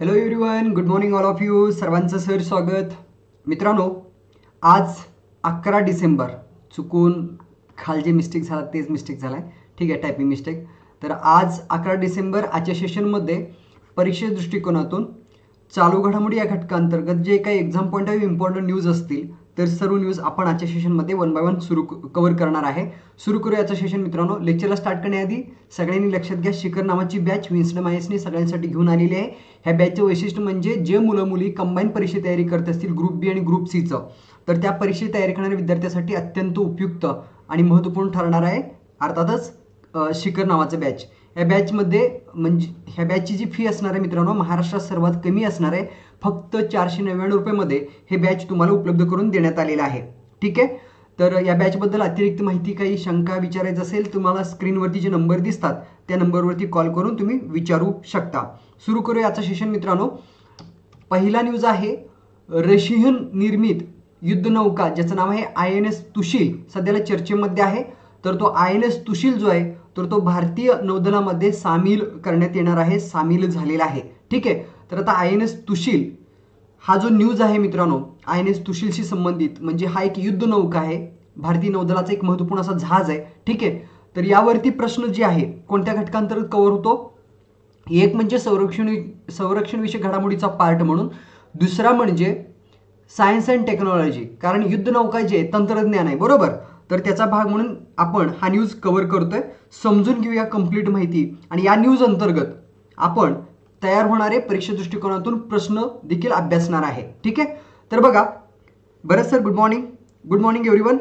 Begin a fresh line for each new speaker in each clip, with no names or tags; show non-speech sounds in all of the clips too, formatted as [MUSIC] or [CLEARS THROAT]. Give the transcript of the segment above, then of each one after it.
Hello everyone good morning all of you सर्वांचं sir स्वागत. मित्रांनो आज अकरा डिसेंबर. चुकून खाल जे मिस्टेक झाला तेच मिस्टेक झाला आहे ठीक आहे टायपिंग मिस्टेक तर आज अकरा डिसेंबर आजच्या सेशनमध्ये परीक्षे दृष्टिकोनातून चालू घडामोडी या घटकांतर्गत जे काही exam point of important news असतील तर सर्व न्यूज आपण आजच्या सेशनमध्ये वन बाय वन सुरू कवर करणार आहे. सुरू करू याचं सेशन मित्रांनो. लेक्चरला स्टार्ट करण्याआधी सगळ्यांनी लक्षात घ्या शिखर नावाची बॅच विन्स्टम आय एसने सगळ्यांसाठी घेऊन आलेली आहे. ह्या बॅचचं वैशिष्ट्य म्हणजे जे मुलं मुली कंबाईन परीक्षे तयारी करत असतील ग्रुप बी आणि ग्रुप सीचं तर त्या परीक्षे तयारी करणाऱ्या विद्यार्थ्यासाठी अत्यंत उपयुक्त आणि महत्त्वपूर्ण ठरणार आहे. अर्थातच शिखर नावाचं बॅच या बॅचमध्ये म्हणजे ह्या बॅचची जी फी असणार आहे मित्रांनो महाराष्ट्रात सर्वात कमी असणार आहे फक्त चारशे नव्याण्णव रुपयेमध्ये हे बॅच तुम्हाला उपलब्ध करून देण्यात आलेलं आहे. ठीक आहे? तर या बॅचबद्दल अतिरिक्त माहिती काही शंका विचारायचं असेल तुम्हाला स्क्रीनवरती जे नंबर दिसतात त्या नंबरवरती कॉल करून तुम्ही विचारू शकता. सुरू करू याचं सेशन मित्रांनो. पहिला न्यूज आहे रशियन निर्मित युद्धनौका ज्याचं नाव आहे आय एन एस तुशील सध्याला चर्चेमध्ये आहे. तर तो आय एन एस तुशील जो आहे तर तो भारतीय नौदलामध्ये सामील करण्यात येणार आहे सामील झालेला आहे. ठीक आहे? तर आता आय एन एस तुशील हा जो न्यूज आहे मित्रांनो आय एन एस तुशीलशी संबंधित म्हणजे हा एक युद्धनौका आहे. भारतीय नौदलाचा एक महत्त्वपूर्ण असा जहाज आहे. ठीक आहे? तर यावरती प्रश्न जे आहे कोणत्या घटकांतर्गत कव्हर होतो? एक म्हणजे संरक्षण संरक्षण विषयक घडामोडीचा पार्ट म्हणून. दुसरा म्हणजे सायन्स अँड टेक्नॉलॉजी कारण युद्धनौका जे तंत्रज्ञान आहे. बरोबर? तर त्याचा भाग म्हणून आपण हा न्यूज कव्हर करतोय. समजून घेऊया कंप्लीट माहिती. आणि या न्यूज अंतर्गत आपण तयार होणारे परीक्षा दृष्टिकोनातून प्रश्न देखील अभ्यासणार आहे. ठीक आहे? तर बघा बरं sir good morning good morning everyone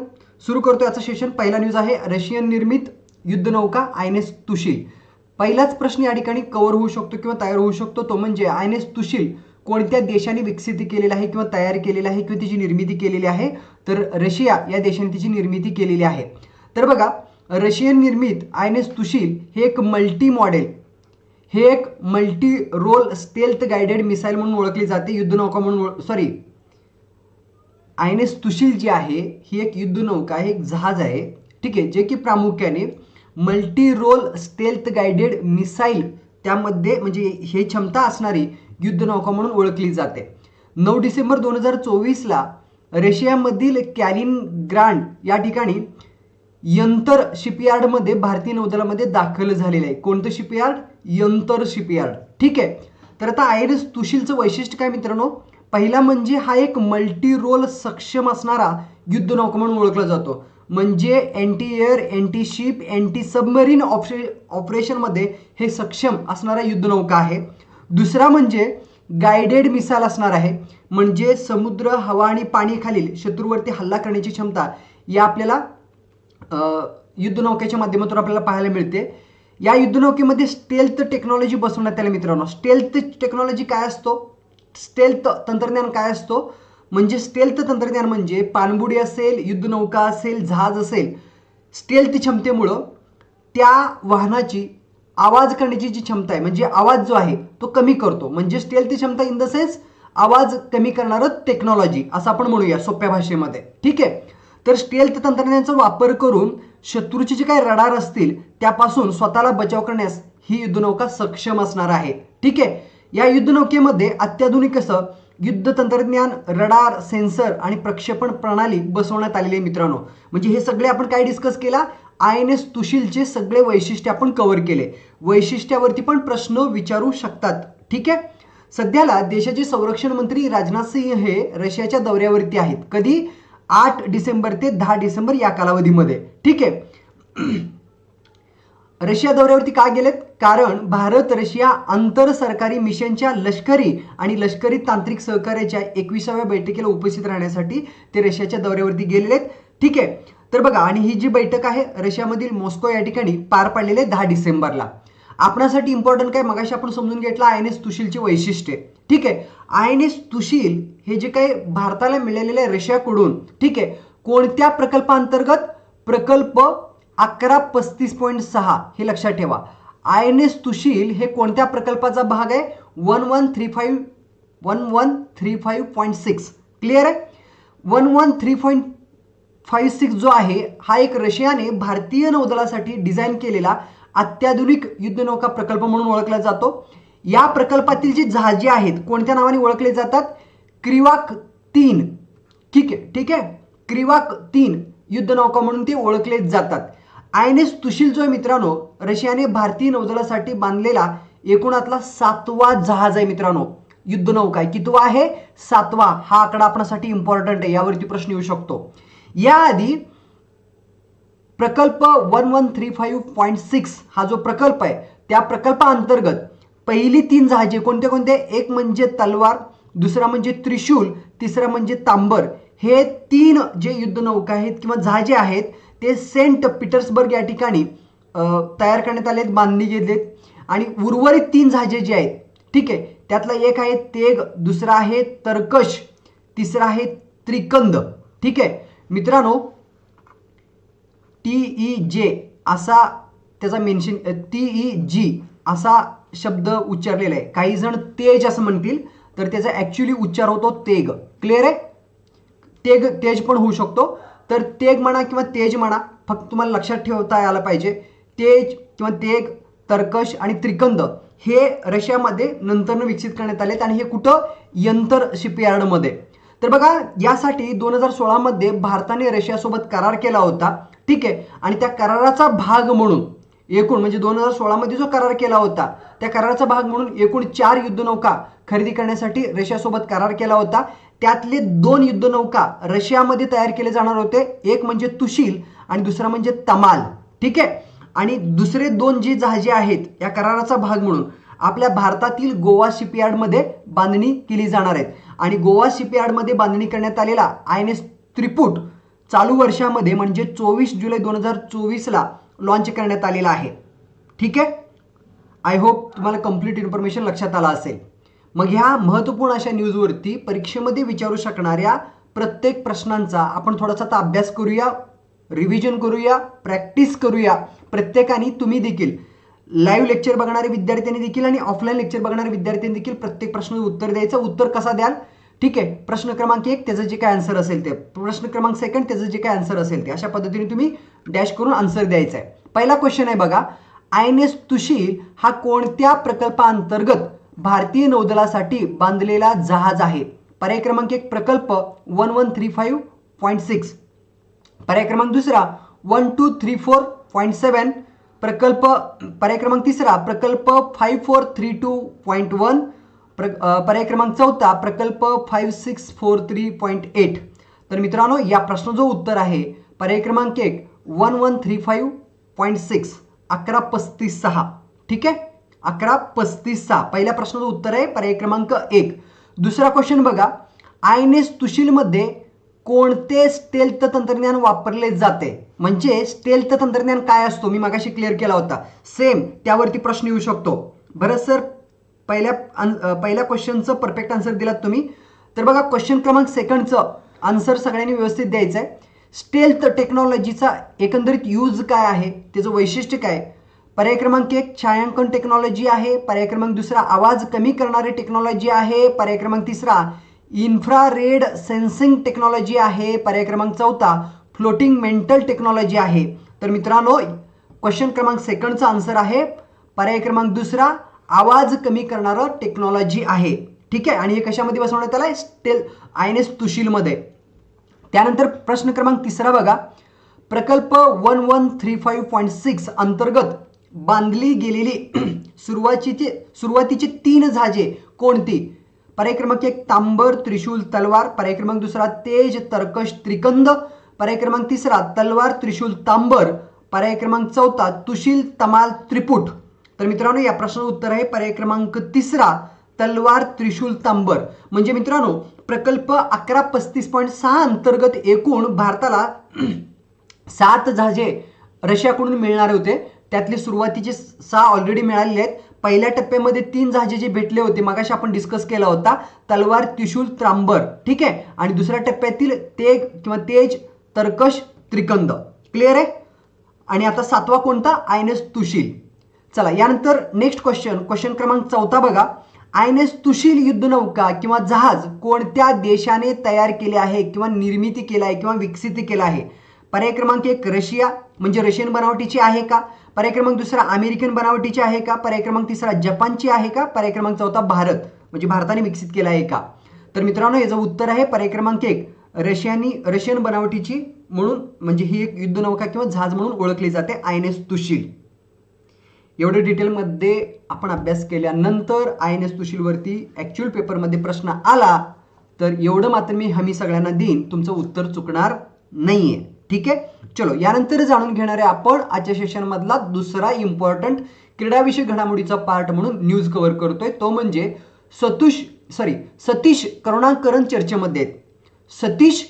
सुरू करतो याचं सेशन पहिला न्यूज आहे रशियन निर्मित युद्धनौका आय एन एस तुशील. पहिलाच प्रश्न या ठिकाणी कव्हर होऊ शकतो किंवा तयार होऊ शकतो. तो म्हणजे आय एन एस तुशील कोणत्या देशाने विकसित केलेला आहे किंवा तयार केलेला आहे किंवा तिची निर्मिती केलेली आहे? तर रशिया या देशाने तिची निर्मिती केलेली आहे. तर बघा रशियन निर्मित आय एन एस तुशील हे एक मल्टी मॉडेल हे एक multi role stealth guided missile म्हणून ओळखली जाते युद्धनौका म्हणून sorry I N S Tushil जी आहे ही एक युद्धनौका आहे एक जहाज आहे ठीक आहे जे की प्रामुख्याने multi role stealth guided missile त्यामध्ये म्हणजे हे क्षमता असणारी युद्धनौका म्हणून ओळखली जाते. नऊ डिसेंबर दोन हजार चोवीसला रशियामधील कॅलिन ग्रांड या ठिकाणी यंतर शिपयार्डमध्ये भारतीय नौदलामध्ये दाखल झालेलं आहे. कोणतं शिपयार्ड? यंतर शिपयार्ड. ठीक आहे? तर आता आयरिस तुशीलचं वैशिष्ट्य काय मित्रांनो? पहिला म्हणजे हा एक मल्टी रोल सक्षम असणारा युद्धनौका म्हणून ओळखला जातो. म्हणजे anti air anti ship anti submarine ऑपरे ऑपरेशनमध्ये हे सक्षम असणारा युद्धनौका आहे. दुसरा म्हणजे गायडेड मिसाईल असणार आहे. म्हणजे समुद्र हवा आणि पाणी खालील शत्रूवरती हल्ला करण्याची क्षमता या आपल्याला युद्धनौकेच्या माध्यमातून आपल्याला पाहायला मिळते. या युद्धनौकेमध्ये स्टेल्थ टेक्नॉलॉजी बसवण्यात आली मित्रांनो. स्टेल्थ टेक्नॉलॉजी काय असतो? स्टेल्थ तंत्रज्ञान काय असतो? म्हणजे स्टेल्थ तंत्रज्ञान म्हणजे पाणबुडी असेल युद्धनौका असेल जहाज असेल स्टेल्थ क्षमतेमुळं त्या वाहनाची आवाज करण्याची जी क्षमता आहे म्हणजे आवाज जो आहे तो कमी करतो. म्हणजे स्टेल्थ क्षमता इन द सेन्स आवाज कमी करणारं टेक्नॉलॉजी असं आपण म्हणूया सोप्या भाषेमध्ये. ठीक आहे? तर स्टेल्थ तंत्रज्ञानाचा वापर करून शत्रूचे जे काही रडार असतील त्यापासून स्वतःला बचाव करण्यास ही युद्धनौका सक्षम असणार आहे. ठीक आहे? या युद्धनौकेमध्ये अत्याधुनिक असं युद्ध तंत्रज्ञान रडार सेन्सर आणि प्रक्षेपण प्रणाली बसवण्यात आलेली आहे मित्रांनो. म्हणजे हे सगळे आपण काय डिस्कस केला? आय एन एस तुशीलचे सगळे वैशिष्ट्य आपण कव्हर केले. वैशिष्ट्यावरती पण प्रश्न विचारू शकतात. ठीक आहे? सध्याला देशाचे संरक्षण मंत्री राजनाथ सिंह हे रशियाच्या दौऱ्यावरती आहेत. कधी? आठ डिसेंबर ते दहा डिसेंबर या कालावधीमध्ये. ठीक आहे? [CLEARS THROAT] रशिया दौऱ्यावरती का गेलेत? कारण भारत रशिया आंतर सरकारी मिशनच्या लष्करी आणि लष्करी तांत्रिक सहकार्याच्या एकविसाव्या बैठकीला उपस्थित राहण्यासाठी ते रशियाच्या दौऱ्यावरती गेलेले आहेत. ठीक आहे? तर बघा आणि ही जी बैठक आहे रशियामधील मॉस्को या ठिकाणी पार पाडलेली आहे दहा डिसेंबरला. आपणासाठी इम्पॉर्टंट काय? मगाशी आपण समजून घेतला आय एन एस तुशीलचे वैशिष्ट्ये. ठीक आहे? आय एन एस तुशील हे जे काही भारताला मिळालेले रशियाकडून ठीक आहे कोणत्या प्रकल्पांतर्गत? प्रकल्प अकरा पस्तीस पॉईंट सहा हे लक्षात ठेवा. आय एन एस तुशील हे कोणत्या प्रकल्पाचा भाग आहे? One one three five one one three five point six. Clear आहे? One one three point five six जो आहे हा एक रशियाने भारतीय नौदलासाठी डिझाईन केलेला अत्याधुनिक युद्धनौका प्रकल्प म्हणून ओळखला जातो. या प्रकल्पातील जी जहाजे आहेत कोणत्या नावाने ओळखले जातात? क्रिवाक तीन. ठीक आहे ठीक आहे? क्रिवाक तीन. युद्धनौका म्हणून ते ओळखले जातात. आय एन एस तुशील जो आहे मित्रांनो रशियाने भारतीय नौदलासाठी बांधलेला एकूणातला सातवा जहाज आहे मित्रांनो. युद्धनौका आहे. कितवा आहे? सातवा. हा आकडा आपणासाठी इम्पॉर्टंट आहे. यावरती प्रश्न येऊ शकतो. याआधी प्रकल्प one one three five point six हा जो प्रकल्प आहे त्या प्रकल्पाअंतर्गत पहिली तीन जहाजे कोणते कोणते? एक म्हणजे तलवार दुसरा म्हणजे त्रिशूल तिसरा म्हणजे तांबर. हे तीन जे युद्धनौका आहेत किंवा जहाजे आहेत ते सेंट पीटर्सबर्ग या ठिकाणी तयार करण्यात आले आहेत बांधणी घेतलेत. आणि उर्वरित तीन जहाजे जे आहेत ठीक आहे त्यातला एक आहे तेग दुसरा आहे तरकश तिसरा आहे त्रिकंद. ठीक आहे? मित्रांनो टी ई जे असा त्याचा मेन्शन टी ई जी असा शब्द उच्चारलेला आहे. काही जण तेज असं म्हणतील तर त्याचा ॲक्च्युली उच्चार होतो तेग. क्लिअर आहे? तेग तेज पण होऊ शकतो. तर तेग म्हणा किंवा तेज म्हणा फक्त तुम्हाला लक्षात ठेवता यायला पाहिजे. तेज किंवा तेग तर्कश आणि त्रिकंद हे रशियामध्ये नंतरनं विकसित करण्यात आलेत आणि हे कुठं? यंतर शिपयार्डमध्ये. तर बघा यासाठी दोन हजार सोळामध्ये भारताने रशियासोबत करार केला होता. ठीक आहे? आणि त्या कराराचा भाग म्हणून एकूण म्हणजे दोन हजार सोळामध्ये जो करार केला होता त्या कराराचा भाग म्हणून एकूण चार युद्धनौका खरेदी करण्यासाठी रशियासोबत करार केला होता. त्यातले दोन युद्धनौका रशियामध्ये तयार केले जाणार होते. एक म्हणजे तुशील आणि दुसरा म्हणजे तमाल. ठीक आहे? आणि दुसरे दोन जी जहाजे आहेत या कराराचा भाग म्हणून आपल्या भारतातील गोवा शिपयार्डमध्ये बांधणी केली जाणार आहेत आणि गोवा शिपयार्डमध्ये बांधणी करण्यात आलेला आय एन एस त्रिपूट चालू वर्षामध्ये म्हणजे चोवीस जुलै दोन हजार चोवीसला लॉन्च करण्यात आलेला आहे. ठीक आहे? आय होप तुम्हाला कंप्लीट इन्फॉर्मेशन लक्षात आला असेल. मग ह्या महत्त्वपूर्ण अशा न्यूजवरती परीक्षेमध्ये विचारू शकणाऱ्या प्रत्येक प्रश्नांचा आपण थोडासा आता अभ्यास करूया रिव्हिजन करूया प्रॅक्टिस करूया. प्रत्येकाने तुम्ही देखील लाईव्ह लेक्चर बघणारे विद्यार्थ्यांनी देखील आणि ऑफलाईन लेक्चर बघणारे विद्यार्थ्यांनी देखील प्रत्येक प्रश्नाचं उत्तर द्यायचं. उत्तर कसा द्याल? ठीक आहे. प्रश्न क्रमांक एक त्याचं जे काय आन्सर असेल ते. प्रश्न क्रमांक सेकंड त्याचं जे काय आन्सर असेल ते. अशा पद्धतीने तुम्ही डॅश करून आन्सर द्यायचा आहे पहिला क्वेश्चन आहे बघा. आय एन एस तुशील हा कोणत्या प्रकल्पाअंतर्गत भारतीय नौदलासाठी बांधलेला जहाज आहे? पर्याय क्रमांक एक प्रकल्प one one three five point six पर्याय क्रमांक दुसरा one two three four point seven प्रकल्प पर्याय क्रमांक तिसरा प्रकल्प five four three two point one प्र पर्याय क्रमांक चौथा प्रकल्प five six four three point eight तर मित्रांनो या प्रश्नाचं उत्तर आहे पर्याय क्रमांक एक one one three five point six अकरा पस्तीस सहा. ठीक आहे? अकरा पस्तीस सहा. पहिल्या प्रश्नाचं उत्तर आहे पर्याय क्रमांक एक. दुसरा क्वेश्चन बघा. आय एन एस तुशीलमध्ये कोणते स्टेल्थ तंत्रज्ञान वापरले जाते? म्हणजे स्टेल्थ तंत्रज्ञान काय असतो? मी मागाशी क्लिअर केला होता. सेम त्यावरती प्रश्न येऊ शकतो. बरं सर पहिल्या अन- पहिल्या क्वेश्चनचं परफेक्ट आन्सर दिलात तुम्ही. तर बघा क्वेश्चन क्रमांक सेकंडचं आन्सर सगळ्यांनी व्यवस्थित द्यायचं आहे स्टेल्थ टेक्नॉलॉजीचा एकंदरीत यूज काय आहे? त्याचं वैशिष्ट्य काय पर्याय क्रमांक एक छायांकन टेक्नॉलॉजी आहे. पर्याय क्रमांक दुसरा आवाज कमी करणारी टेक्नॉलॉजी आहे. पर्याय क्रमांक तिसरा इन्फ्रारेड सेन्सिंग टेक्नॉलॉजी आहे. पर्याय क्रमांक चौथा फ्लोटिंग मेंटल टेक्नॉलॉजी आहे. तर मित्रांनो क्वेश्चन क्रमांक सेकंडचा आन्सर आहे. पर्याय क्रमांक दुसरा आवाज कमी करणारं टेक्नॉलॉजी आहे. ठीक आहे? आणि हे कशामध्ये बसवण्यात आलं आहे स्टेल आय एन एस तुशीलमध्ये. त्यानंतर प्रश्न क्रमांक तिसरा बघा. प्रकल्प one one three five point six अंतर्गत बांधली गेलेली [CLEARS THROAT] सुरुवातीची सुरुवातीची तीन जहाजे कोणती? पर्याय क्रमांक एक तांबर त्रिशूल तलवार. पर्याय क्रमांक दुसरा तेज तर्कश त्रिकंद. पर्याय क्रमांक तिसरा तलवार त्रिशूल तांबर. पर्याय क्रमांक चौथा तुशील तमाल त्रिपुट. तर मित्रांनो या प्रश्नाचं उत्तर आहे पर्याय क्रमांक तिसरा तलवार त्रिशूल तांबर. म्हणजे मित्रांनो प्रकल्प अकरा पस्तीस पॉईंट सहा अंतर्गत एकूण भारताला [CLEARS THROAT] सात जहाजे रशियाकडून मिळणारे होते. त्यातले सुरुवातीचे सहा ऑलरेडी मिळालेले आहेत. पहिल्या टप्प्यामध्ये तीन जहाजे जे भेटले होते मगाशी आपण डिस्कस केला होता तलवार त्रिशूल त्रांबर ठीक आहे? आणि दुसऱ्या टप्प्यातील तेग किंवा तेज तरकश त्रिकंद. क्लिअर आहे? आणि आता सातवा कोणता? I N S Tushil. चला यानंतर नेक्स्ट क्वेश्चन क्वेश्चन क्रमांक चौथा बघा. आय एन एस तुशील युद्धनौका किंवा जहाज कोणत्या देशाने तयार केले आहे किंवा निर्मिती केला आहे किंवा विकसित केला आहे? पर्याय क्रमांक एक रशिया म्हणजे रशियन बनावटीची आहे का? पर्याय क्रमांक दुसरा अमेरिकन बनावटीची आहे का? पर्याय क्रमांक तिसरा जपानची आहे का? पर्याय क्रमांक चौथा भारत म्हणजे भारताने विकसित केला आहे का? तर मित्रांनो याचं उत्तर आहे पर्याय क्रमांक एक रशियानी रशियन बनावटीची म्हणून म्हणजे ही एक युद्धनौका किंवा जहाज म्हणून ओळखली जाते आय एन एस तुशील. एवढे डिटेलमध्ये आपण अभ्यास केल्यानंतर आय एन एस तुशीलवरती ॲक्च्युअल पेपरमध्ये प्रश्न आला तर एवढं मात्र मी हमी सगळ्यांना देईन. तुमचं उत्तर चुकणार नाही आहे ठीक आहे? चलो यानंतर जाणून घेणार आहे आपण आजच्या सेशनमधला दुसरा इम्पॉर्टंट क्रीडाविषयक घडामोडीचा पार्ट म्हणून न्यूज कव्हर करतोय. तो म्हणजे सतुष सॉरी सतीश करुणाकरण चर्चेमध्ये आहेत. सतीश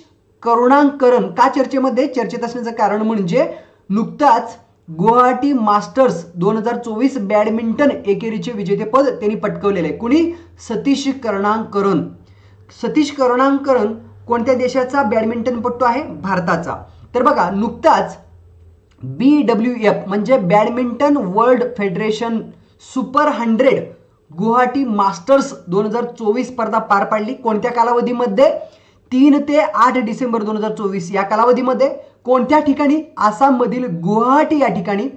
करुणाकरण का चर्चेमध्ये? चर्चेत असण्याचं कारण म्हणजे नुकताच गुवाहाटी मास्टर्स दोन हजार चोवीस बॅडमिंटन एकेरीचे विजेतेपद त्यांनी पटकवलेले आहे. कुणी? सतीश कर्णांकरण सतीश कर्णांकरण कोणत्या देशाचा बॅडमिंटनपटू आहे? भारताचा. तर बघा नुकताच बी डब्ल्यू एफ म्हणजे badminton world federation super hundred Guwahati masters दोन हजार चोवीस स्पर्धा पार पाडली. कोणत्या कालावधीमध्ये? तीन ते आठ डिसेंबर दोन हजार चोवीस या कालावधीमध्ये. कोणत्या ठिकाणी? आसाममधील गुवाहाटी या ठिकाणी.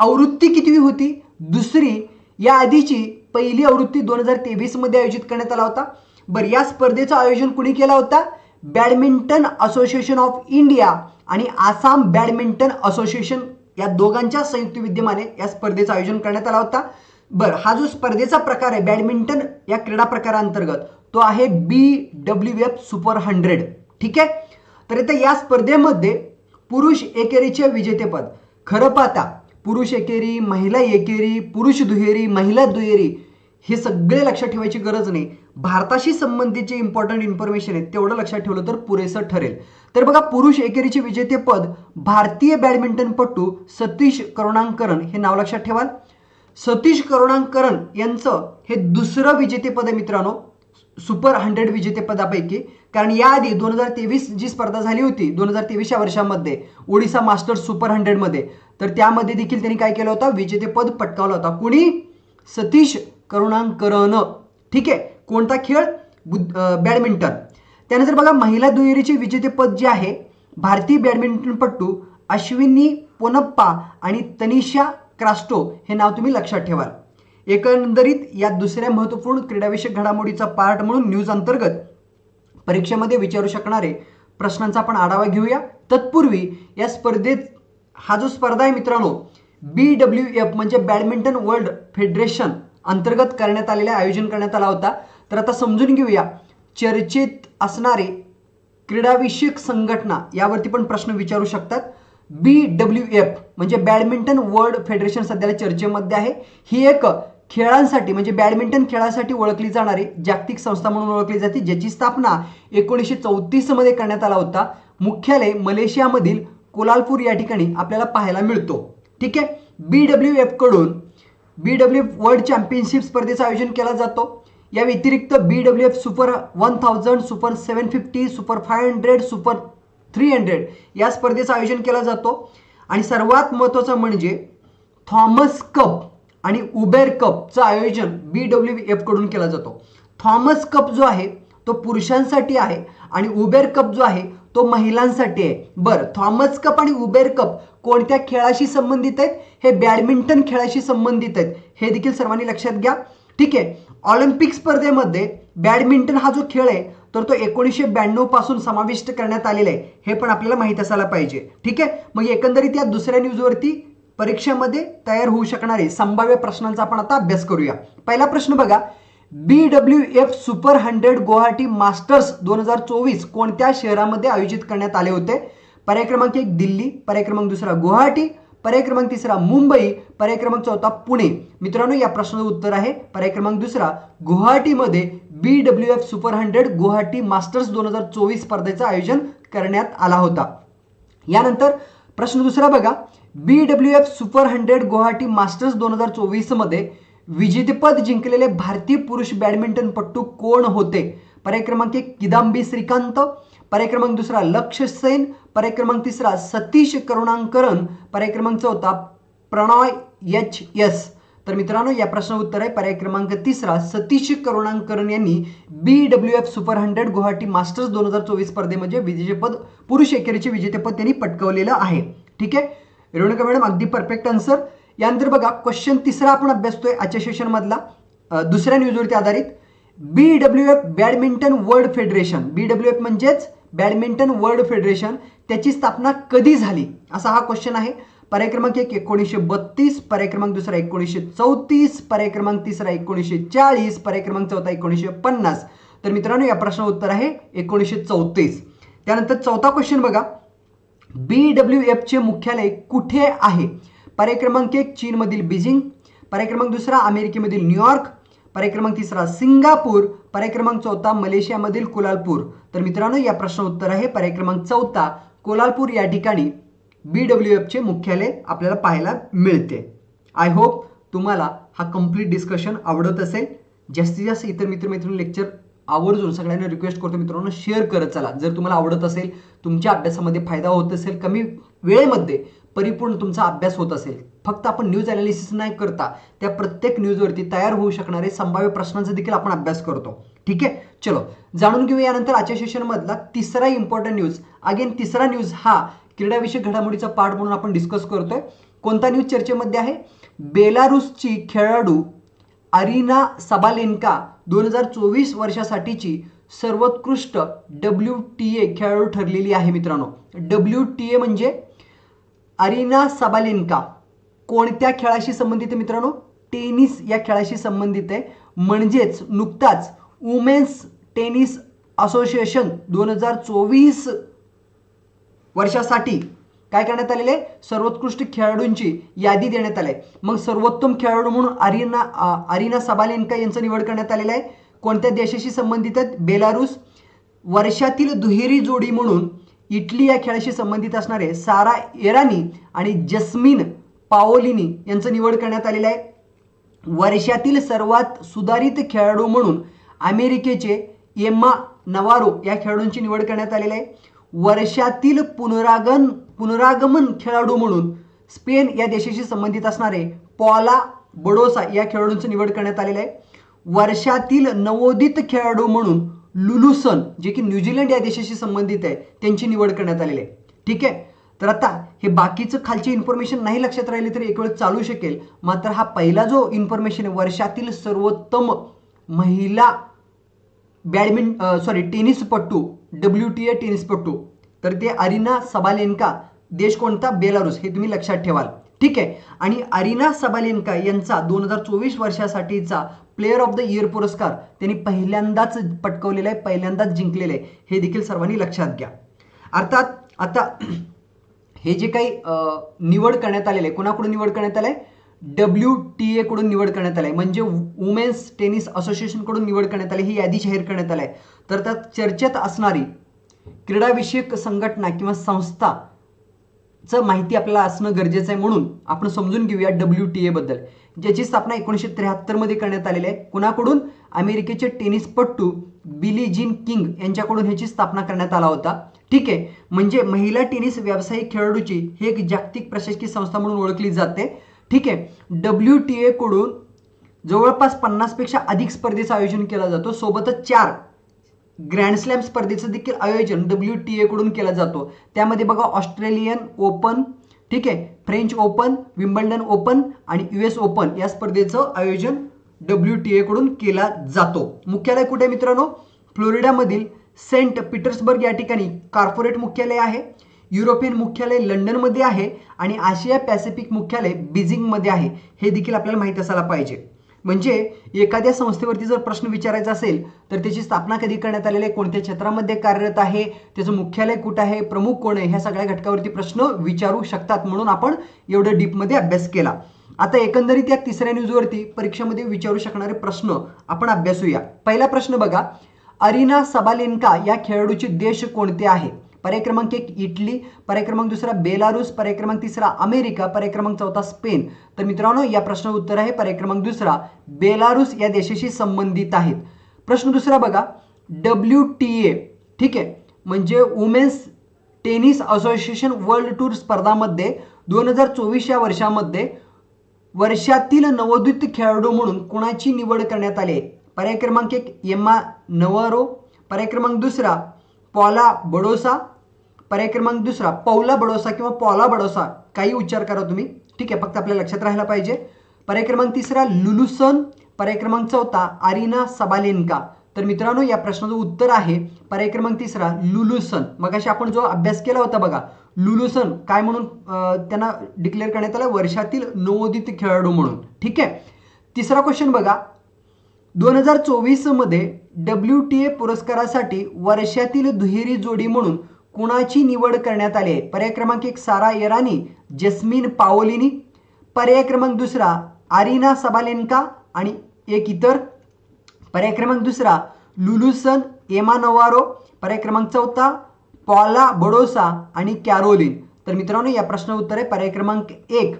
आवृत्ती कितवी होती? दुसरी या आधीची पहिली आवृत्ती दोन हजार तेवीसमध्ये आयोजित करण्यात आला होता. बरं या स्पर्धेचं आयोजन कुणी केला होता? बॅडमिंटन असोसिएशन ऑफ इंडिया आणि आसाम बॅडमिंटन असोसिएशन या दोघांच्या संयुक्त विद्यमाने या स्पर्धेचं आयोजन करण्यात आला होता. बरं हा जो स्पर्धेचा प्रकार आहे बॅडमिंटन या क्रीडा प्रकारांतर्गत तो आहे B W F super hundred ठीक आहे? तर इथं या स्पर्धेमध्ये पुरुष एकेरीचे विजेतेपद. खरं पाहता पुरुष एकेरी महिला एकेरी पुरुष दुहेरी महिला दुहेरी हे सगळे लक्षात ठेवायची गरज नाही. भारताशी संबंधित जे इम्पॉर्टंट इन्फॉर्मेशन आहे तेवढं लक्षात ठेवलं तर पुरेसं ठरेल. तर बघा पुरुष एकेरीचे विजेतेपद भारतीय बॅडमिंटनपटू सतीश करुणांकरण हे नाव लक्षात ठेवाल. सतीश करुणांकरण यांचं हे दुसरं विजेतेपद आहे मित्रांनो. सुपर हंड्रेड विजेतेपदापैकी. कारण याआधी दोन हजार तेवीस जी स्पर्धा झाली होती दोन हजार तेवीसच्या वर्षामध्ये ओडिसा मास्टर्स सुपर हंड्रेडमध्ये. तर त्यामध्ये देखील त्यांनी काय केलं होतं? विजेतेपद पटकावलं होता. कुणी? सतीश करुणांकरन. ठीक आहे? कोणता खेळ? बॅडमिंटन. त्यानंतर बघा महिला दुहेरीचे विजेतेपद जे आहे भारतीय बॅडमिंटनपटू अश्विनी पोनप्पा आणि तनिषा क्रास्टो हे नाव तुम्ही लक्षात ठेवाल. एकंदरीत या दुसऱ्या महत्त्वपूर्ण क्रीडाविषयक घडामोडीचा पार्ट म्हणून न्यूज अंतर्गत परीक्षेमध्ये विचारू शकणारे प्रश्नांचा आपण आढावा घेऊया. तत्पूर्वी या स्पर्धेत हा जो स्पर्धा आहे मित्रांनो बी डब्ल्यू एफ म्हणजे बॅडमिंटन वर्ल्ड फेडरेशन अंतर्गत करण्यात आलेल्या आयोजन करण्यात आला होता. तर आता समजून घेऊया चर्चेत असणारे क्रीडाविषयक संघटना यावरती पण प्रश्न विचारू शकतात. बी डब्ल्यू एफ म्हणजे बॅडमिंटन वर्ल्ड फेडरेशन सध्याला चर्चेमध्ये आहे. ही एक खेळांसाठी म्हणजे बॅडमिंटन खेळासाठी ओळखली जाणारी जागतिक संस्था म्हणून ओळखली जाते ज्याची स्थापना एकोणीसशे चौतीसमध्ये करण्यात आला होता. मुख्यालय मलेशियामधील कोलालपूर या ठिकाणी आपल्याला पाहायला मिळतो. ठीक आहे? B W एफकडून B W F world championship स्पर्धेचं आयोजन केला जातो. या व्यतिरिक्त B W F super one thousand super seven fifty super five hundred super three hundred या स्पर्धेचं आयोजन केला जातो. आणि सर्वात महत्त्वाचं म्हणजे थॉमस कप आणि उबेर कपचं आयोजन बी डब्ल्यू एफकडून केला जातो. थॉमस कप जो आहे तो पुरुषांसाठी आहे आणि उबेर कप जो आहे तो महिलांसाठी आहे. बरं थॉमस कप आणि उबेर कप कोणत्या खेळाशी संबंधित आहेत? हे बॅडमिंटन खेळाशी संबंधित आहेत. हे देखील सर्वांनी लक्षात घ्या. ठीक आहे ऑलिम्पिक स्पर्धेमध्ये बॅडमिंटन हा जो खेळ आहे तर तो एकोणीसशे ब्याण्णवपासून समाविष्ट करण्यात आलेला आहे. हे पण आपल्याला माहीत असायला पाहिजे. ठीक आहे मग एकंदरीत या दुसऱ्या न्यूजवरती परीक्षेमध्ये तयार होऊ शकणारे संभाव्य प्रश्नांचा आपण आता अभ्यास करूया. पहिला प्रश्न बघा. B W F super hundred Guwahati masters दोन हजार चोवीस कोणत्या शहरामध्ये आयोजित करण्यात आले होते? पर्याय क्रमांक एक दिल्ली पर्याय क्रमांक दुसरा गुवाहाटी पर्याय क्रमांक तिसरा मुंबई पर्याय क्रमांक चौथा पुणे. मित्रांनो या प्रश्नाचं उत्तर आहे. पर्याय क्रमांक दुसरा गुवाहाटीमध्ये B W F super hundred Guwahati masters दोन हजार चोवीस स्पर्धेचं आयोजन करण्यात आला होता. यानंतर प्रश्न दुसरा बघा. B W F super hundred Guwahati masters दोन हजार चोवीसमध्ये विजेतेपद जिंकलेले भारतीय पुरुष बॅडमिंटनपटू कोण होते? पर्याय क्रमांक एक किदांबी श्रीकांत. पर्याय क्रमांक दुसरा लक्ष्य सेन. पर्याय क्रमांक तिसरा सतीश करुणांकरन पर्याय क्रमांक चौथा प्रणॉय एच एस. तर मित्रांनो या प्रश्न उत्तर आहे. पर्याय क्रमांक तिसरा सतीश करुणांकरन यांनी B W F super hundred Guwahati masters दोन हजार चोवीस स्पर्धेमध्ये विजेतेपद पुरुष एकेरीचे विजेतेपद त्यांनी पटकवलेलं आहे. ठीक आहे? रेणुका मॅडम अगदी परफेक्ट आन्सर यानंतर बघा क्वेश्चन तिसरा आपण अभ्यासतोय आजच्या सेशनमधला दुसऱ्या न्यूजवरती आधारित. B W F badminton world federation B W F म्हणजेच बॅडमिंटन वर्ल्ड फेडरेशन त्याची स्थापना कधी झाली? असा हा क्वेश्चन आहे. पर्याय क्रमांक एक एकोणीसशे बत्तीस. पर्याय क्रमांक दुसरा एकोणीसशे चौतीस. पर्याय क्रमांक तिसरा एकोणीसशे चाळीस. पर्याय क्रमांक चौथा एकोणीसशे पन्नास. तर मित्रांनो या प्रश्न उत्तर आहे एकोणीसशे चौतीस. त्यानंतर चौथा क्वेश्चन बघा. बी डब्ल्यू एफचे मुख्यालय कुठे आहे? पर्याय क्रमांक एक चीनमधील बीजिंग. पर्याय क्रमांक दुसरा अमेरिकेमधील न्यूयॉर्क पर्याय क्रमांक तिसरा सिंगापूर. पर्याय क्रमांक चौथा मलेशियामधील कोलालपूर. तर मित्रांनो या प्रश्न उत्तर आहे. पर्याय क्रमांक चौथा कोलालपूर या ठिकाणी बी डब्ल्यू एफचे मुख्यालय आपल्याला पाहायला मिळते. आय होप तुम्हाला हा कंप्लीट डिस्कशन आवडत असेल. जास्तीत जास्त इतर मित्रमैत्रिणी लेक्चर आवर्जून सगळ्यांना रिक्वेस्ट करतो मित्रांनो शेअर करत चला. जर तुम्हाला आवडत असेल तुमच्या अभ्यासामध्ये फायदा होत असेल कमी वेळेमध्ये परिपूर्ण तुमचा अभ्यास होत असेल फक्त आपण न्यूज अनालिसिस नाही करता त्या प्रत्येक न्यूजवरती तयार होऊ शकणारे संभाव्य प्रश्नांचा देखील आपण अभ्यास करतो. ठीक आहे? चलो. जाणून घेऊया यानंतर आजच्या सेशनमधला तिसरा इम्पॉर्टंट न्यूज अगेन तिसरा न्यूज हा क्रीडाविषयक घडामोडीचा पार्ट म्हणून आपण डिस्कस करतोय. कोणता न्यूज चर्चेमध्ये आहे? बेलारूसची खेळाडू अरिना सबालेन्का दोन हजार चोवीस वर्षासाठीची सर्वोत्कृष्ट डब्ल्यू टी ए खेळाडू ठरलेली आहे मित्रांनो. डब्ल्यू टी ए म्हणजे अरिना सबालेन्का. कोणत्या खेळाशी संबंधित आहे मित्रांनो? टेनिस या खेळाशी संबंधित आहे. म्हणजेच नुकताच वुमेन्स टेनिस असोसिएशन दोन हजार चोवीस वर्षासाठी काय करण्यात आलेले? आहे सर्वोत्कृष्ट खेळाडूंची यादी देण्यात आली. आहे मग सर्वोत्तम खेळाडू म्हणून अरिना अरिना सबालेन्का यांचं निवड करण्यात आलेलं आहे. कोणत्या देशाशी संबंधित आहेत? बेलारूस. वर्षातील दुहेरी जोडी म्हणून इटली या खेळाशी संबंधित असणारे सारा एरानी आणि जस्मिन पाओलिनी यांचं निवड करण्यात आलेलं आहे. वर्षातील सर्वात सुधारित खेळाडू म्हणून अमेरिकेचे एम्मा नवारो या खेळाडूंची निवड करण्यात आलेली आहे. वर्षातील पुनरागन पुनरागमन खेळाडू म्हणून स्पेन या देशाशी संबंधित असणारे पॉला बडोसा या खेळाडूंची निवड करण्यात आलेलं आहे. वर्षातील नवोदित खेळाडू म्हणून लुलुसन जे की न्यूझीलंड या देशाशी संबंधित आहे त्यांची निवड करण्यात आलेली आहे. ठीक आहे? तर आता हे बाकीचं खालची इन्फॉर्मेशन नाही लक्षात राहिले तरी एक वेळ चालू शकेल. मात्र हा पहिला जो इन्फॉर्मेशन आहे वर्षातील सर्वोत्तम महिला बॅडमिंट सॉरी टेनिसपटू डब्ल्यू टी ए टेनिसपट्टू तर ते अरिना सबालेनका देश कोणता? बेलारूस. हे तुम्ही लक्षात ठेवाल. ठीक आहे? आणि अरिना सबालेन्का यांचा दोन हजार चोवीस वर्षासाठीचा प्लेअर ऑफ द इयर पुरस्कार त्यांनी पहिल्यांदाच पटकवलेला आहे पहिल्यांदाच जिंकलेलं आहे. हे देखील सर्वांनी लक्षात घ्या. अर्थात आता [CLEARS THROAT] हे जे काही निवड करण्यात आलेलं आहे कोणाकडून निवड करण्यात आलं आहे डब्ल्यू टी ए कडून निवड करण्यात आलं आहे म्हणजे वुमेन्स टेनिस असोसिएशनकडून निवड करण्यात आली ही यादी जाहीर करण्यात आली आहे. तर त्यात चर्चेत असणारी क्रीडाविषयक संघटना किंवा संस्था चं माहिती आपल्याला असणं गरजेचं आहे म्हणून आपण समजून घेऊया डब्ल्यू टी बद्दल. ज्याची स्थापना एकोणीसशे त्र्याहत्तरमध्ये करण्यात आलेली आहे. कुणाकडून? अमेरिकेचे टेनिसपटू बिली जीन किंग यांच्याकडून ह्याची स्थापना करण्यात आला होता. ठीक आहे. म्हणजे महिला टेनिस व्यावसायिक खेळाडूची ही एक जागतिक प्रशासकीय संस्था म्हणून ओळखली जाते. ठीक आहे. डब्ल्यू टी कडून जवळपास पन्नासपेक्षा अधिक स्पर्धेचं आयोजन केलं जातो. सोबतच चार ग्रँड स्लॅम स्पर्धेचं देखील आयोजन डब्ल्यू टी एकडून केला जातो. त्यामध्ये बघा ऑस्ट्रेलियन ओपन ठीक आहे? फ्रेंच ओपन विम्बल्डन ओपन आणि यू एस ओपन या स्पर्धेचं आयोजन डब्ल्यू टी एकडून केला जातो. मुख्यालय कुठे मित्रांनो? फ्लोरिडामधील सेंट पीटर्सबर्ग या ठिकाणी कॉर्पोरेट मुख्यालय आहे. युरोपियन मुख्यालय लंडनमध्ये आहे आणि आशिया पॅसिफिक मुख्यालय बीजिंगमध्ये आहे. हे देखील आपल्याला माहीत असायला पाहिजे. म्हणजे एखाद्या संस्थेवरती जर प्रश्न विचारायचा असेल तर त्याची स्थापना कधी करण्यात आलेली आहे? कोणत्या क्षेत्रामध्ये कार्यरत आहे? त्याचं मुख्यालय कुठं आहे? प्रमुख कोण आहे? ह्या सगळ्या घटकावरती प्रश्न विचारू शकतात म्हणून आपण एवढं डीपमध्ये अभ्यास केला. आता एकंदरीत या तिसऱ्या न्यूजवरती परीक्षेमध्ये विचारू शकणारे प्रश्न आपण अभ्यासूया. पहिला प्रश्न बघा अरिना सबालेन्का या खेळाडूचे देश कोणते आहे? पर्याय क्रमांक एक इटली पर्याय क्रमांक दुसरा बेलारूस पर्याय क्रमांक तिसरा अमेरिका पर्याय क्रमांक चौथा स्पेन. तर मित्रांनो या प्रश्न उत्तर आहे. पर्याय क्रमांक दुसरा बेलारूस या देशाशी संबंधित आहेत. प्रश्न दुसरा बघा. डब्ल्यू टी ए ठीक आहे? म्हणजे women's tennis association world tour स्पर्धामध्ये दोन हजार चोवीस या वर्षामध्ये वर्षातील नवोदित खेळाडू म्हणून कुणाची निवड करण्यात आली आहे? पर्याय क्रमांक एक यम्मा नवारो. पर्याय क्रमांक दुसरा पॉला बडोसा. पर्याय क्रमांक दुसरा पौला बडोसा किंवा पॉला बडोसा. काही उच्चार करा तुम्ही. ठीक आहे फक्त आपल्या लक्षात राहायला पाहिजे. पर्याय क्रमांक तिसरा लुलुसन. पर्याय क्रमांक चौथा आरिना सबालेनका तर मित्रांनो या प्रश्नाचं उत्तर आहे पर्याय क्रमांक तिसरा लुलुसन. मगाशी आपण जो अभ्यास केला होता बघा लुलुसन काय म्हणून त्यांना डिक्लेअर करण्यात आलं? वर्षातील नवोदित खेळाडू म्हणून. ठीक आहे? तिसरा क्वेश्चन बघा. दोन हजार चोवीसमध्ये डब्ल्यू टी ए पुरस्कारासाठी वर्षातील दुहेरी जोडी म्हणून कुणाची निवड करण्यात आली? आहे पर्याय क्रमांक एक सारा इराणी जस्मिन पाओलिनी. पर्याय क्रमांक दुसरा आरिना सबालेनका आणि एक इतर. पर्याय क्रमांक दुसरा लुलुसन एमा नवारो. पर्याय क्रमांक चौथा पॉला बडोसा आणि कॅरोलिन. तर मित्रांनो या प्रश्न उत्तर आहे. पर्याय क्रमांक एक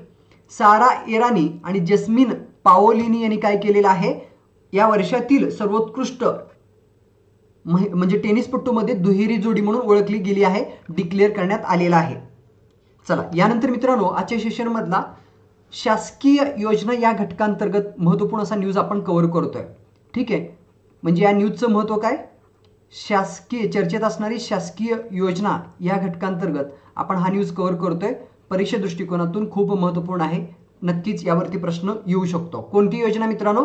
सारा इराणी आणि जस्मिन पाओलिनी यांनी काय केलेलं आहे? या वर्षातील सर्वोत्कृष्ट म्हणजे टेनिसपट्टूमध्ये दुहेरी जोडी म्हणून ओळखली गेली आहे डिक्लेअर करण्यात आलेला आहे. चला यानंतर मित्रांनो आजच्या सेशनमधला शासकीय योजना या घटकांतर्गत महत्त्वपूर्ण असा न्यूज आपण कव्हर करतोय. ठीक आहे? म्हणजे या न्यूजचं महत्त्व काय? शासकीय चर्चेत असणारी शासकीय योजना या घटकांतर्गत आपण हा न्यूज कव्हर करतोय. परीक्षा दृष्टिकोनातून खूप महत्त्वपूर्ण आहे. नक्कीच यावरती प्रश्न येऊ शकतो. कोणती योजना मित्रांनो?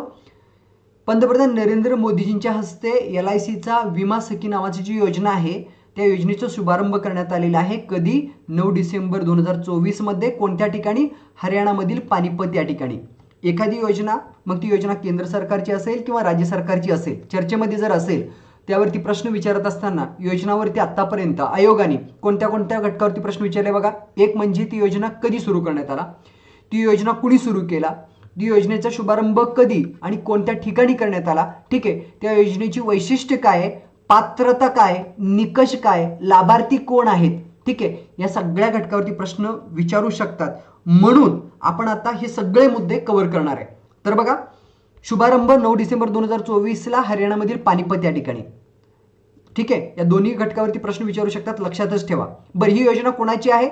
पंतप्रधान नरेंद्र मोदीजींच्या हस्ते एल आय सीचा विमा सखी नावाची जी योजना आहे त्या योजनेचा शुभारंभ करण्यात आलेला आहे. कधी? नऊ डिसेंबर दोन हजार चोवीसमध्ये कोणत्या ठिकाणी? हरियाणामधील पानिपत या ठिकाणी. एखादी योजना मग ती योजना केंद्र सरकारची असेल किंवा राज्य सरकारची असेल चर्चेमध्ये जर असेल त्यावरती प्रश्न विचारत असताना योजनावरती आत्तापर्यंत आयोगाने कोणत्या कोणत्या घटकावरती प्रश्न विचारले बघा. एक म्हणजे ती योजना कधी सुरू करण्यात आला? ती योजना कुणी सुरू केला? योजनेचा शुभारंभ कधी आणि कोणत्या ठिकाणी करण्यात आला? ठीक आहे त्या योजनेची वैशिष्ट्य काय पात्रता काय निकष काय लाभार्थी कोण आहेत? ठीक आहे या सगळ्या घटकावरती प्रश्न विचारू शकतात. म्हणून आपण आता हे सगळे मुद्दे कव्हर करणार आहे. तर बघा शुभारंभ नऊ डिसेंबर दोन हजार चोवीसला हरियाणामधील पानिपत या ठिकाणी. ठीक आहे या दोन्ही घटकावरती प्रश्न विचारू शकतात लक्षातच ठेवा. बरं ही योजना कोणाची आहे?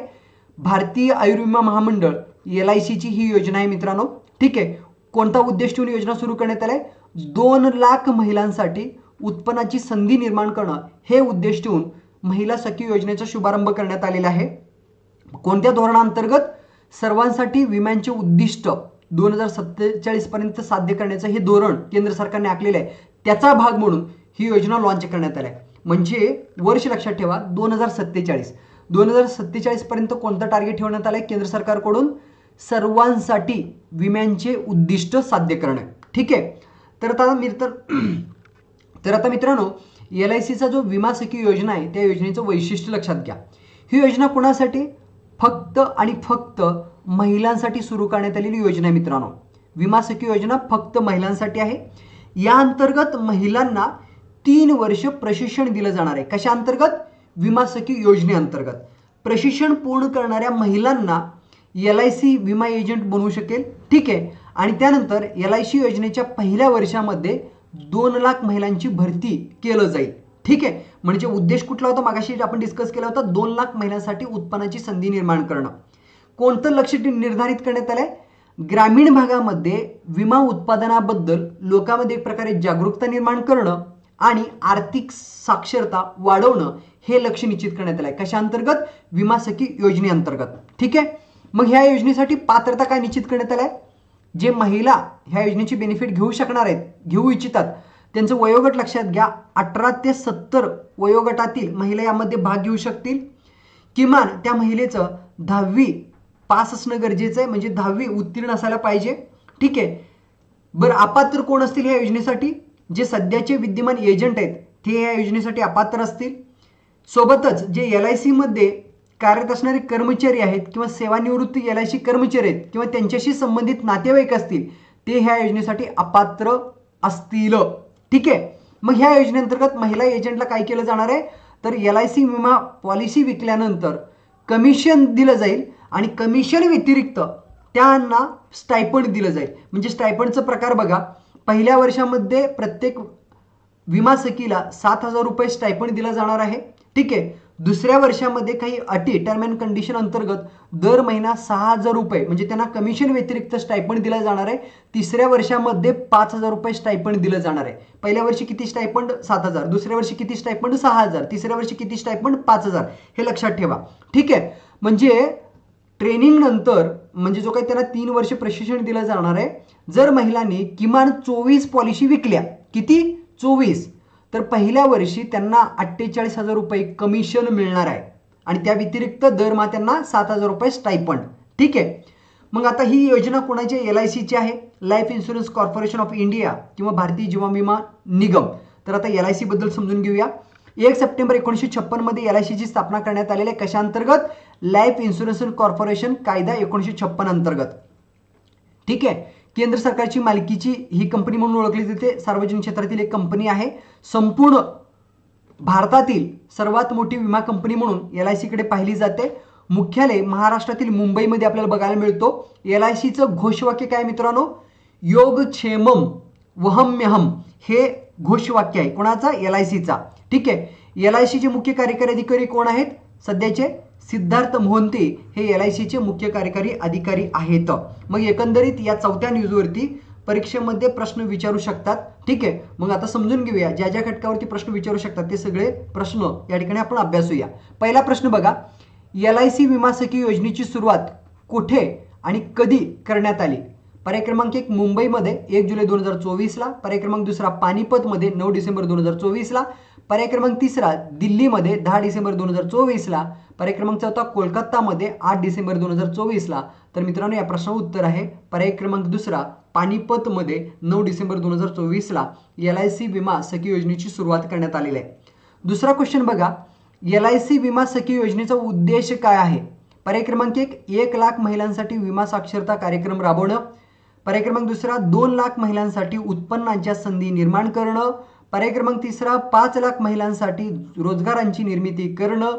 भारतीय आयुर्विमा महामंडळ एल आय सीची ही योजना आहे मित्रांनो. ठीक आहे. कोणता उद्देश ठेवून योजना सुरू करण्यात आलाय? दोन लाख महिलांसाठी उत्पन्नाची संधी निर्माण करणं हे उद्देश ठेवून महिला सखी योजनेचा शुभारंभ करण्यात आलेला आहे. कोणत्या धोरणांतर्गत? सर्वांसाठी विम्यांचे उद्दिष्ट दोन हजार सत्तेचाळीस पर्यंत साध्य करण्याचं हे धोरण केंद्र सरकारने आखलेलं आहे. त्याचा भाग म्हणून ही योजना लॉन्च करण्यात आली आहे. म्हणजे वर्ष लक्षात ठेवा दोन हजार सत्तेचाळीस. दोन हजार सत्तेचाळीस पर्यंत कोणतं टार्गेट ठेवण्यात आलंय? केंद्र सरकारकडून सर्वांसाठी विम्यांचे उद्दिष्ट साध्य करणे. ठीक आहे? तर आता मी तर तर आता मित्रांनो एल आय सीचा जो विमा सखी योजना आहे त्या योजनेचं वैशिष्ट्य लक्षात घ्या. ही योजना कोणासाठी? फक्त आणि फक्त महिलांसाठी सुरू करण्यात आलेली योजना आहे मित्रांनो. विमा सखी योजना फक्त महिलांसाठी आहे. या अंतर्गत महिलांना तीन वर्ष प्रशिक्षण दिलं जाणार आहे. कशा अंतर्गत? विमा सखी योजनेअंतर्गत प्रशिक्षण पूर्ण करणाऱ्या महिलांना एल आय सी विमा एजंट बनवू शकेल. ठीक आहे. आणि त्यानंतर एल आय सी योजनेच्या पहिल्या वर्षामध्ये दोन लाख महिलांची भरती केलं जाईल. ठीक आहे. म्हणजे उद्देश कुठला होता? मागाशी आपण डिस्कस केला होता दोन लाख महिलांसाठी उत्पन्नाची संधी निर्माण करणं. कोणतं लक्ष निर्धारित करण्यात आलंय? ग्रामीण भागामध्ये विमा उत्पादनाबद्दल लोकांमध्ये एक प्रकारे जागरूकता निर्माण करणं आणि आर्थिक साक्षरता वाढवणं हे लक्ष निश्चित करण्यात आलं आहे कशा अंतर्गत विमा सखी योजनेअंतर्गत. ठीक आहे. मग ह्या योजनेसाठी पात्रता काय निश्चित करण्यात आलं आहे जे महिला ह्या योजनेची बेनिफिट घेऊ शकणार आहेत घेऊ इच्छितात त्यांचं वयोगट लक्षात घ्या. अठरा ते सत्तर वयोगटातील महिला यामध्ये भाग घेऊ शकतील. किमान त्या महिलेचं दहावी पास असणं गरजेचं आहे म्हणजे दहावी उत्तीर्ण असायला पाहिजे. ठीक आहे. बरं अपात्र कोण असतील या योजनेसाठी? जे सध्याचे विद्यमान एजंट आहेत ते या योजनेसाठी अपात्र असतील. सोबतच जे एल आय सीमध्ये कार्यरत असणारे कर्मचारी आहेत किंवा सेवानिवृत्त एल आय सी कर्मचारी आहेत किंवा त्यांच्याशी संबंधित नातेवाईक असतील ते ह्या योजनेसाठी अपात्र असतील. ठीक आहे? मग ह्या योजनेअंतर्गत महिला एजंटला काय केलं जाणार आहे? तर एल आय सी विमा पॉलिसी विकल्यानंतर कमिशन दिलं जाईल आणि कमिशन व्यतिरिक्त त्यांना स्टायपंड दिलं जाईल. म्हणजे स्टायपंडचा प्रकार बघा. पहिल्या वर्षामध्ये प्रत्येक विमा सखीला सात हजार रुपये स्टायपंड दिला जाणार आहे. ठीक आहे? दुसऱ्या वर्षामध्ये काही अटी टर्म अँड कंडिशन अंतर्गत दर महिना सहा हजार रुपये म्हणजे त्यांना कमिशन व्यतिरिक्त स्टायपण दिला जाणार आहे. तिसऱ्या वर्षामध्ये पाच हजार रुपये स्टायपण दिलं जाणार आहे. पहिल्या वर्षी किती स्टायपंड सात हजार. दुसऱ्या वर्षी किती स्टायपंड सहा हजार. तिसऱ्या वर्षी किती स्टायपंड पाच हजार. हे लक्षात ठेवा. ठीक आहे? म्हणजे ट्रेनिंग नंतर म्हणजे जो काही त्यांना तीन वर्ष प्रशिक्षण दिलं जाणार आहे जर महिलांनी किमान चोवीस पॉलिसी विकल्या. किती? चोवीस. तर पहिल्या वर्षी त्यांना अठ्ठेचाळीस हजार रुपये कमिशन मिळणार आहे. आणि त्या व्यतिरिक्त दरमहा त्यांना सात हजार रुपये स्टायपंड ठीक आहे? मग आता ही योजना कोणाची? एल आय सीची आहे. Life insurance corporation of India किंवा भारतीय जीवन विमा निगम. तर आता एल आय सीबद्दल समजून घेऊया. एक सप्टेंबर एकोणीसशे छप्पनमध्ये एल आय सीची स्थापना करण्यात आलेली आहे. कशाअंतर्गत? लाईफ इन्शुरन्स कॉर्पोरेशन कायदा एकोणीसशे छप्पन अंतर्गत. ठीक आहे? केंद्र सरकारची मालकीची ही कंपनी म्हणून ओळखली जाते. सार्वजनिक क्षेत्रातील एक कंपनी आहे. संपूर्ण भारतातील सर्वात मोठी विमा कंपनी म्हणून एल आय सीकडे पाहिली जाते. मुख्यालय महाराष्ट्रातील मुंबईमध्ये आपल्याला बघायला मिळतो. एल आय सीचं घोषवाक्य काय मित्रांनो? योगक्षेमम वहम्यहम हे घोषवाक्य आहे. कोणाचा? एल आय सीचा ठीक आहे. एल आय सीचे मुख्य कार्यकारी अधिकारी कोण आहेत? सध्याचे सिद्धार्थ मोहंते हे एल आय सीचे मुख्य कार्यकारी अधिकारी आहेत. मग एकंदरीत या चौथ्या न्यूजवरती परीक्षेमध्ये प्रश्न विचारू शकतात. ठीक आहे? मग आता समजून घेऊया. ज्या ज्या घटकावरती प्रश्न विचारू शकतात ते सगळे प्रश्न या ठिकाणी आपण अभ्यासूया पहिला प्रश्न बघा. एल आय सी विमा सखी योजनेची सुरुवात कुठे आणि कधी करण्यात आली? पर्याय क्रमांक एक मुंबईमध्ये एक जुलै दोन हजार चोवीसला. पर्याय क्रमांक दुसरा पानिपतमध्ये नऊ डिसेंबर दोन हजार चोवीसला. पर्याय क्रमांक तिसरा दिल्लीमध्ये दहा डिसेंबर दोन हजार चोवीसला पर्याय क्रमांक चौथा कोलकातामध्ये आठ डिसेंबर दोन हजार चोवीसला. तर मित्रांनो या प्रश्नाचं उत्तर आहे पर्याय क्रमांक दुसरा पानिपतमध्ये नऊ डिसेंबर दोन हजार चोवीसला एल आय सी विमा सखी योजनेची सुरुवात करण्यात आलेली आहे. दुसरा क्वेश्चन बघा एल आय सी विमा सखी योजनेचा उद्देश काय आहे? पर्याय क्रमांक एक एक लाख महिलांसाठी विमा साक्षरता कार्यक्रम राबवणं. पर्याय क्रमांक दुसरा दोन लाख महिलांसाठी उत्पन्नाच्या संधी निर्माण करणं. पर्याय क्रमांक तिसरा पाच लाख महिलांसाठी रोजगारांची निर्मिती करणं.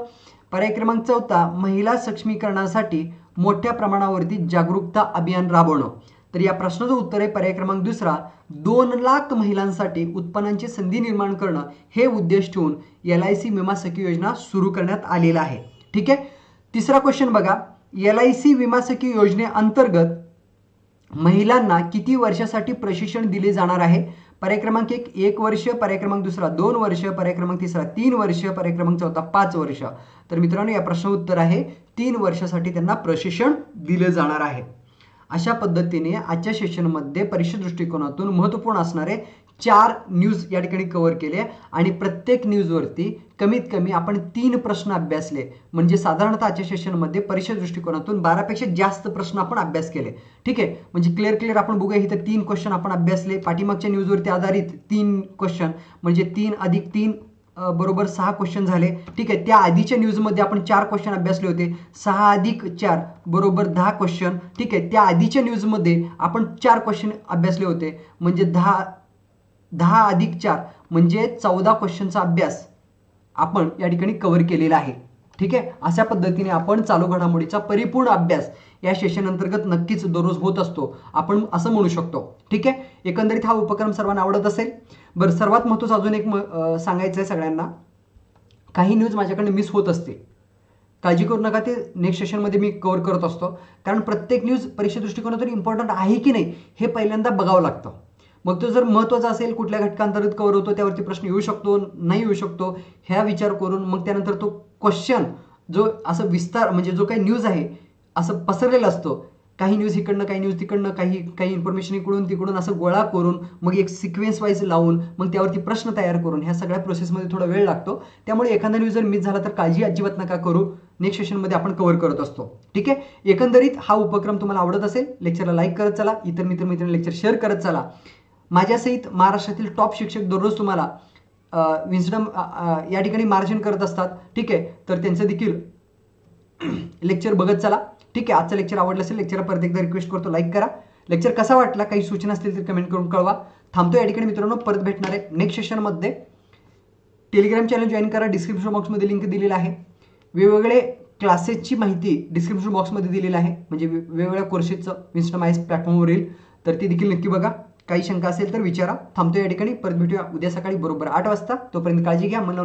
पर्याय क्रमांक चौथा महिला सक्षमीकरणासाठी मोठ्या प्रमाणावरती जागरूकता अभियान राबवणं. तर या प्रश्नाचं उत्तर आहे पर्याय क्रमांक दुसरा दोन लाख महिलांसाठी उत्पन्नाची संधी निर्माण करणं हे उद्देश ठेवून एल आय सी विमा सखी योजना सुरू करण्यात आलेला आहे. ठीक आहे? तिसरा क्वेश्चन बघा. एल आय सी विमा सखी योजनेअंतर्गत महिलांना किती वर्षासाठी प्रशिक्षण दिले जाणार आहे? पर्याय क्रमांक एक एक वर्ष पर्याय क्रमांक दुसरा दोन वर्ष पर्याय क्रमांक तिसरा तीन वर्ष पर्याय क्रमांक चौथा पाच वर्ष. तर मित्रांनो या प्रश्न उत्तर आहे तीन वर्षासाठी त्यांना प्रशिक्षण दिलं जाणार आहे. अशा पद्धतीने आजच्या सेशनमध्ये परीक्षा दृष्टिकोनातून महत्त्वपूर्ण असणारे चार न्यूज या ठिकाणी कव्हर केले आणि प्रत्येक न्यूजवरती कमीत कमी आपण तीन प्रश्न अभ्यासले. म्हणजे साधारणतः आजच्या सेशनमध्ये परीक्षा दृष्टिकोनातून बारापेक्षा जास्त प्रश्न आपण अभ्यास केले. ठीक आहे? म्हणजे क्लिअर क्लिअर आपण बघूया इथं तीन क्वेश्चन आपण अभ्यासले. पाठीमागच्या न्यूजवरती आधारित तीन क्वेश्चन म्हणजे तीन अधिक तीन बरोबर सहा क्वेश्चन झाले. ठीक आहे? त्या आधीच्या न्यूजमध्ये आपण चार क्वेश्चन अभ्यासले होते. सहा अधिक चार बरोबर दहा क्वेश्चन ठीक आहे? त्या आधीच्या न्यूजमध्ये आपण चार क्वेश्चन अभ्यासले होते. म्हणजे दहा दहा अधिक चार म्हणजे चौदा क्वेश्चनचा अभ्यास आपण या ठिकाणी कव्हर केलेला आहे. ठीक आहे? अशा पद्धतीने आपण चालू घडामोडीचा परिपूर्ण अभ्यास या सेशन अंतर्गत नक्कीच दररोज होत असतो. आपण असं म्हणू शकतो. ठीक आहे? एकंदरीत हा उपक्रम सर्वांना आवडत असेल. बरं सर्वात महत्त्वाचं अजून एक म- सांगायचं आहे सगळ्यांना. काही न्यूज माझ्याकडे मिस होत असते काळजी करू नका ते नेक्स्ट सेशनमध्ये मी कव्हर करत असतो. कारण प्रत्येक न्यूज परीक्षा दृष्टिकोनातून इम्पॉर्टंट आहे की नाही हे पहिल्यांदा बघावं लागतं. मग तो जर महत्त्वाचा असेल कुठल्या घटकांतर्गत कव्हर होतो त्यावरती प्रश्न येऊ शकतो नाही येऊ शकतो ह्या विचार करून मग त्यानंतर तो क्वेश्चन जो असं विस्तार म्हणजे जो काही न्यूज आहे असं पसरलेला असतो. काही न्यूज इकडनं काही न्यूज तिकडनं काही काही इन्फॉर्मेशन इकडून तिकडून असं गोळा करून मग एक सिक्वेन्स वाईज लावून मग त्यावरती प्रश्न तयार करून ह्या सगळ्या प्रोसेसमध्ये थोडा वेळ लागतो. त्यामुळे एखादा न्यूज जर मिस झाला तर काळजी अजिबात नका करू. नेक्स्ट सेशनमध्ये आपण कव्हर करत असतो. ठीक आहे? एकंदरीत हा उपक्रम तुम्हाला आवडत असेल लेक्चरला लाईक करत चला. इतर मित्र मित्रांना लेक्चर शेअर करत चला. माझ्यासहित महाराष्ट्रातील टॉप शिक्षक दररोज तुम्हाला विन्स्डम या ठिकाणी मार्जिन करत असतात. ठीक आहे? तर त्यांचं देखील [CLEARS THROAT] लेक्चर बघत चला. ठीक आहे? आजचं लेक्चर आवडलं असेल लेक्चर परत एकदा रिक्वेस्ट करतो. लाईक करा. लेक्चर कसा वाटला? काही सूचना असतील तर कमेंट करून कळवा. थांबतो या ठिकाणी मित्रांनो. परत भेटणार आहे नेक्स्ट सेशनमध्ये टेलिग्राम चॅनल जॉईन करा. डिस्क्रिप्शन बॉक्समध्ये लिंक दिलेला आहे. वेगवेगळे क्लासेसची माहिती डिस्क्रिप्शन बॉक्समध्ये दिलेली आहे. म्हणजे वेगवेगळ्या कोर्सेसचं विन्स्टम आयस प्लॅटफॉर्मवर येईल तर ती देखील नक्की बघा. काही शंका असेल तर विचारा. थांबतो या ठिकाणी. परत भेटूया उद्या सकाळी बरोबर आठ वाजता. तोपर्यंत काळजी घ्या. मन